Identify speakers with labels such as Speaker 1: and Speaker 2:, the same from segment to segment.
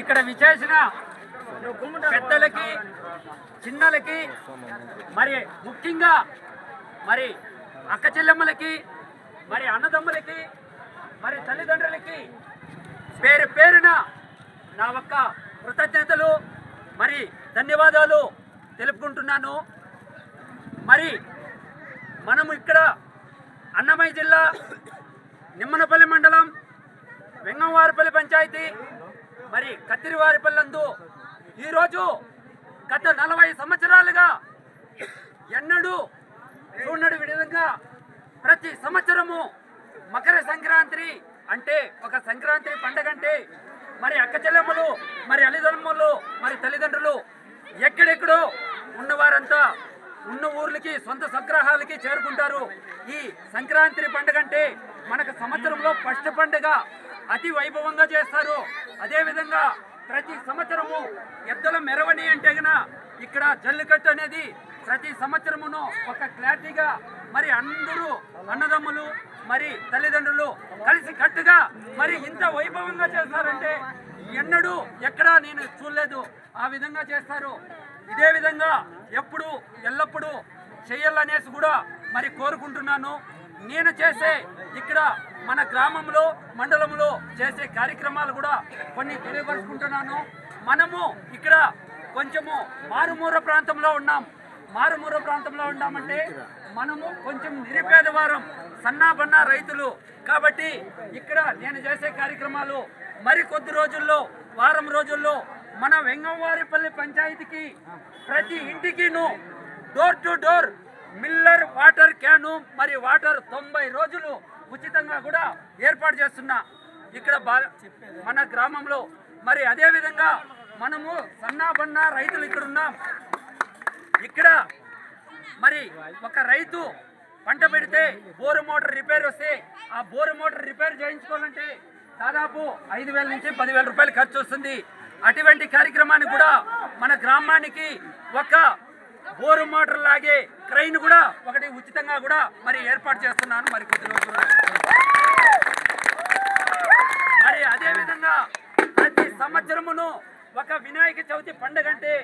Speaker 1: ఇక్కడ విచేసిన పెద్దలకి చిన్నలకి మరి ముఖ్యంగా మరి అక్క చెల్లెమ్మలకి మరి అన్నదమ్ములకి మరి తల్లిదండ్రులకి పేరు పేరున నా ఒక్క కృతజ్ఞతలు మరి ధన్యవాదాలు తెలుపుకుంటున్నాను. మరి మనము ఇక్కడ అన్నమయ్య జిల్లా నిమ్మనపల్లి మండలం వెంగంవారిపల్లి పంచాయతీ మరి కత్తిరివారిపల్లందు ఈరోజు గత నలభై సంవత్సరాలుగా ఎన్నడూ చూడని విధంగా ప్రతి సంవత్సరము మకర సంక్రాంతి అంటే ఒక సంక్రాంతి పండగ అంటే మరి అక్క చెల్లెమ్మలు మరి అల్లిదమ్ములు మరి తల్లిదండ్రులు ఎక్కడెక్కడో ఉన్నవారంతా ఉన్న ఊర్లకి సొంత సంగ్రహాలకి చేరుకుంటారు. ఈ సంక్రాంతి పండుగ అంటే మనకు సంవత్సరంలో ఫస్ట్ పండుగ అతి వైభవంగా చేస్తారు. అదేవిధంగా ప్రతి సంవత్సరము ఎద్దుల మెరవని అంటే గన ఇక్కడ జల్లికట్టు అనేది ప్రతి సంవత్సరమును ఒక క్లారిటీగా మరి అందరూ అన్నదమ్ములు మరి తల్లిదండ్రులు కలిసి కట్టుగా మరి ఇంత వైభవంగా చేస్తారంటే ఎన్నడూ ఎక్కడా నేను చూడలేదు. ఆ విధంగా చేస్తారు. ఇదే విధంగా ఎప్పుడు ఎల్లప్పుడూ చేయాలనేసి కూడా మరి కోరుకుంటున్నాను. నేను చేసే ఇక్కడ మన గ్రామంలో మండలంలో చేసే కార్యక్రమాలు కూడా కొన్ని తెలియపరుచుకుంటున్నాను. మనము ఇక్కడ కొంచెము మారుమూర ప్రాంతంలో ఉన్నాం. మారుమూర ప్రాంతంలో ఉన్నామంటే మనము కొంచెం నిరుపేదవారం సన్నాబన్న రైతులు. కాబట్టి ఇక్కడ నేను చేసే కార్యక్రమాలు మరి కొద్ది రోజుల్లో వారం రోజుల్లో మన వెంగంవారిపల్లి పంచాయతీకి ప్రతి ఇంటికిను door to door mineral water can మరి వాటర్ తొంభై రోజులు ఉచితంగా కూడా ఏర్పాటు చేస్తున్నా ఇక్కడ మన గ్రామంలో. మరి అదేవిధంగా మనము సన్నాబన్న రైతులు ఇక్కడ ఉన్నాం. ఇక్కడ మరి ఒక రైతు పంట పెడితే బోరు మోటార్ రిపేర్ వస్తే ఆ బోరు మోటార్ రిపేర్ చేయించుకోవాలంటే దాదాపు ఐదు వేల నుంచి పదివేల రూపాయలు ఖర్చు వస్తుంది. అటువంటి కార్యక్రమాన్ని కూడా మన గ్రామానికి ఒక బోరు మోటార్ లాగే క్రైన్ కూడా ఒకటి ఉచితంగా కూడా మరి ఏర్పాటు చేస్తున్నాను మరి కొద్ది రోజుల్లో మరి అదేవిధంగా ప్రతి సంవత్సరమును ఒక వినాయక చవితి పండుగ అంటే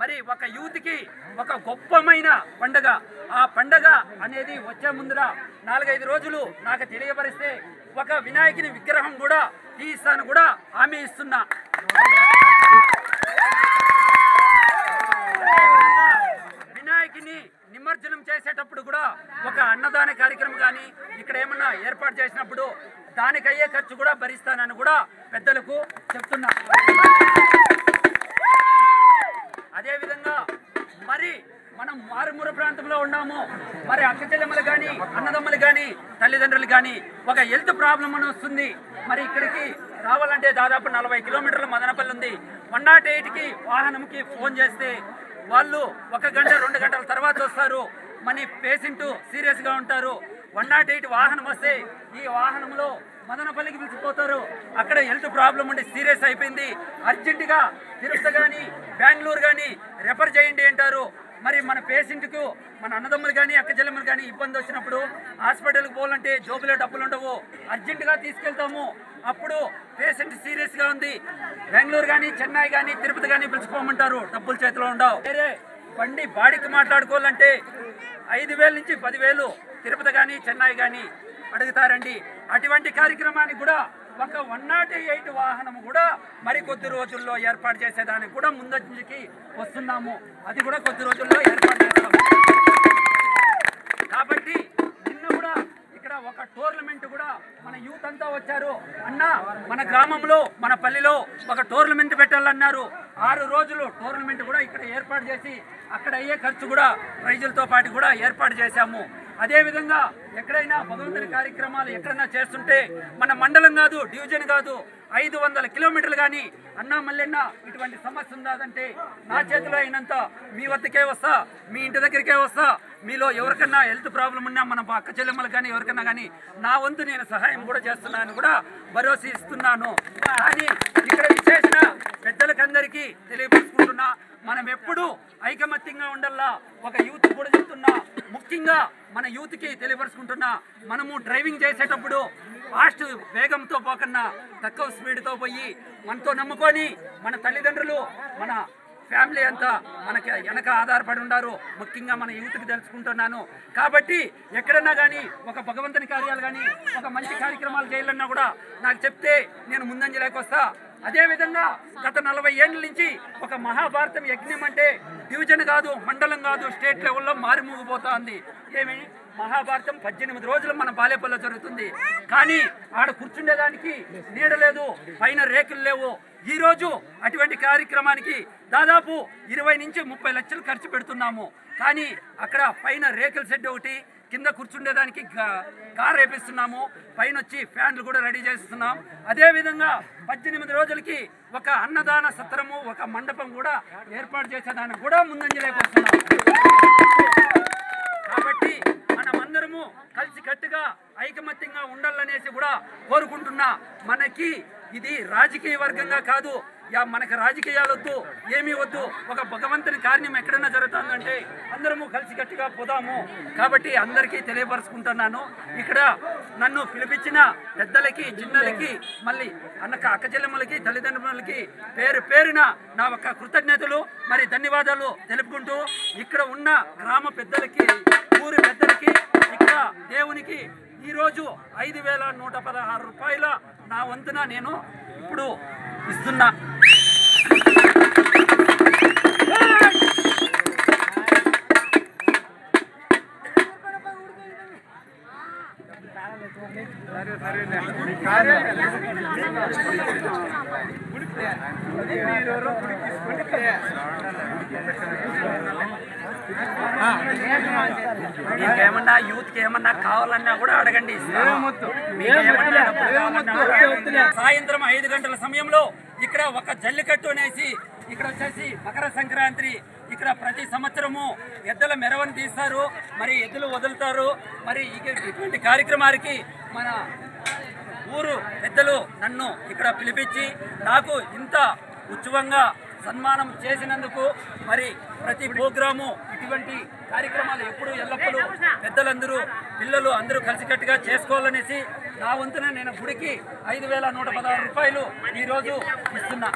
Speaker 1: మరి ఒక యూత్కి ఒక గొప్పమైన పండగ. ఆ పండగ అనేది వచ్చే ముందర నాలుగైదు రోజులు నాకు తెలియపరిస్తే ఒక వినాయకుని విగ్రహం కూడా తీస్తాను కూడా హామీ ఇస్తున్నా. వినాయకుని నిమజ్జనం చేసేటప్పుడు కూడా ఒక అన్నదాన కార్యక్రమం కానీ ఇక్కడ ఏమన్నా ఏర్పాటు చేసినప్పుడు దానికి అయ్యే ఖర్చు కూడా భరిస్తానని కూడా పెద్దలకు చెప్తున్నా. అదేవిధంగా మరి మనం మారుమూర ప్రాంతంలో ఉన్నాము. మరి అక్క చెల్లెమ్మలు కానీ అన్నదమ్ములు కానీ తల్లిదండ్రులు కానీ ఒక హెల్త్ ప్రాబ్లం అని వస్తుంది. మరి ఇక్కడికి రావాలంటే దాదాపు నలభై కిలోమీటర్ల మదనపల్లి ఉంది. వన్ నాట్ ఎయిట్కి వాహనంకి ఫోన్ చేస్తే వాళ్ళు ఒక గంట రెండు గంటల తర్వాత వస్తారు. మన పేషెంట్ సీరియస్గా ఉంటారు. వన్ నాట్ ఎయిట్ వాహనం వస్తే ఈ వాహనంలో మదనపల్లికి పిలిచిపోతారు. అక్కడ హెల్త్ ప్రాబ్లం ఉండి సీరియస్ అయిపోయింది. అర్జెంటుగా తిరుపతి కానీ బెంగళూరు కానీ రెఫర్ చేయండి అంటారు. మరి మన పేషెంట్కు మన అన్నదమ్ములు కానీ అక్క చెల్లెమ్మలు కానీ ఇబ్బంది వచ్చినప్పుడు హాస్పిటల్కి పోవాలంటే జోబులో డబ్బులు ఉండవు. అర్జెంటుగా తీసుకెళ్తాము. అప్పుడు పేషెంట్ సీరియస్గా ఉంది. బెంగళూరు కానీ చెన్నై కానీ తిరుపతి కానీ పిలుచుకోమంటారు. డబ్బులు చేతిలో ఉండవు. వేరే బండి బాడీకి మాట్లాడుకోవాలంటే ఐదు వేల నుంచి పదివేలు తిరుపతి కానీ చెన్నై కానీ అడుగుతారండి. అటువంటి కార్యక్రమానికి కూడా ఒక వన్ నాట్ ఎయిట్ వాహనం కూడా మరి కొద్ది రోజుల్లో ఏర్పాటు చేసేదానికి కూడా ముందంజకి వస్తున్నాము. అది కూడా కొద్ది రోజుల్లో ఏర్పాటు చేస్తాము. కాబట్టి నిన్న కూడా ఇక్కడ ఒక టోర్నమెంట్ కూడా మన యూత్ అంతా వచ్చారు. అన్న మన గ్రామంలో మన పల్లెలో ఒక టోర్నమెంట్ పెట్టాలన్నారు. ఆరు రోజులు టోర్నమెంట్ కూడా ఇక్కడ ఏర్పాటు చేసి అక్కడ అయ్యే ఖర్చు కూడా ప్రైజులతో పాటు కూడా ఏర్పాటు చేశాము. అదేవిధంగా ఎక్కడైనా భగవంతుని కార్యక్రమాలు ఎక్కడైనా చేస్తుంటే మన మండలం కాదు డివిజన్ కాదు ఐదు వందల కిలోమీటర్లు కానీ అన్నా మల్లెన్న ఇటువంటి సమస్య ఉందాదంటే నా చేతిలో అయినంత మీ వద్దకే వస్తా మీ ఇంటి దగ్గరికే వస్తా. మీలో ఎవరికన్నా హెల్త్ ప్రాబ్లం ఉన్నా మన అక్క చెల్లెమ్మలు కానీ ఎవరికన్నా కానీ నా వంతు నేను సహాయం కూడా చేస్తున్నాను కూడా భరోసా ఇస్తున్నాను. కానీ ఇక్కడ విశేషణ పెద్దలకందరికీ తెలియపరుచుకుంటున్నా. మనం ఎప్పుడు ఐకమత్యంగా ఉండల్లా ఒక యూత్ కూడా చెప్తున్నా. ముఖ్యంగా మన యూత్కి తెలియపరుచుకుంటున్నా. మనము డ్రైవింగ్ చేసేటప్పుడు ఫాస్ట్ వేగంతో పోకన్నా తక్కువ స్పీడ్తో పోయి మనతో నమ్ముకొని మన తల్లిదండ్రులు మన ఫ్యామిలీ అంతా మనకి వెనక ఆధారపడి ఉన్నారు ముఖ్యంగా మన యూత్కి తెలుసుకుంటున్నాను. కాబట్టి ఎక్కడన్నా కానీ ఒక భగవంతుని కార్యాలు కానీ ఒక మంచి కార్యక్రమాలు చేయాలన్నా కూడా నాకు చెప్తే నేను ముందంజలోకి వస్తా. అదేవిధంగా గత నలభై ఏళ్ళ నుంచి ఒక మహాభారతం యజ్ఞం అంటే డివిజన్ కాదు మండలం కాదు స్టేట్ లెవెల్లో మారిమూగిపోతా ఉంది ఏమి? మహాభారతం పద్దెనిమిది రోజులు మన బాలేపల్లిలో జరుగుతుంది. కానీ ఆడ కూర్చుండేదానికి నీడ లేదు పైన రేకులు లేవు. ఈరోజు అటువంటి కార్యక్రమానికి దాదాపు ఇరవై నుంచి ముప్పై లక్షలు ఖర్చు పెడుతున్నాము. కానీ అక్కడ పైన రేకుల షెడ్ ఒకటి కింద కూర్చుండేదానికి కార్ వేపిస్తున్నాము. పైన వచ్చి ఫ్యాన్లు కూడా రెడీ చేస్తున్నాం. అదేవిధంగా పద్దెనిమిది రోజులకి ఒక అన్నదాన సత్రము ఒక మండపం కూడా ఏర్పాటు చేసేదానికి కూడా ముందంజలేకొస్తున్నాం కలిసి కట్టుగా ఐకమత్యంగా ఉండాలనేసి కూడా కోరుకుంటున్నా మనకి ఇది రాజకీయ వర్గంగా కాదు. యా మనకు రాజకీయాలు వద్దు ఏమీ వద్దు. ఒక భగవంతుని కార్యం ఎక్కడన్నా జరుగుతుందంటే అందరము కలిసి గట్టిగా పోదాము. కాబట్టి అందరికీ తెలియపరుచుకుంటున్నాను. ఇక్కడ నన్ను పిలిపించిన పెద్దలకి చిన్నలకి మళ్ళీ అన్నక అక్కచెల్లెమ్మలకి తల్లిదండ్రులకి పేరు పేరున నా యొక్క కృతజ్ఞతలు మరి ధన్యవాదాలు తెలుపుకుంటూ ఇక్కడ ఉన్న గ్రామ పెద్దలకి ఊరి పెద్దలకి దేవునికి ఈరోజు ఐదు వేల నూట పదహారు రూపాయల నా వంతున నేను ఇప్పుడు ఇస్తున్నా. మీకేమన్నా యూత్కి ఏమన్నా కావాలన్నా కూడా అడగండి. సాయంత్రం ఐదు గంటల సమయంలో ఇక్కడ ఒక జల్లికట్టు అనేసి ఇక్కడ వచ్చేసి మకర సంక్రాంతి. ఇక్కడ ప్రతి సంవత్సరము ఎద్దుల మెరవని తీస్తారు. మరి ఎద్దులు వదులుతారు. మరి ఇటువంటి కార్యక్రమానికి మన ఊరు పెద్దలు నన్ను ఇక్కడ పిలిపించి నాకు ఇంత ఉత్సవంగా సన్మానం చేసినందుకు మరి ప్రతి ప్రోగ్రాము ఇటువంటి కార్యక్రమాలు ఎప్పుడు ఎల్లప్పుడూ పెద్దలందరూ పిల్లలు అందరూ కలిసికట్టుగా చేసుకోవాలనేసి నా వంతున నేను గుడికి ఐదు వేల నూట పదహారు రూపాయలు ఈరోజు ఇస్తున్నా.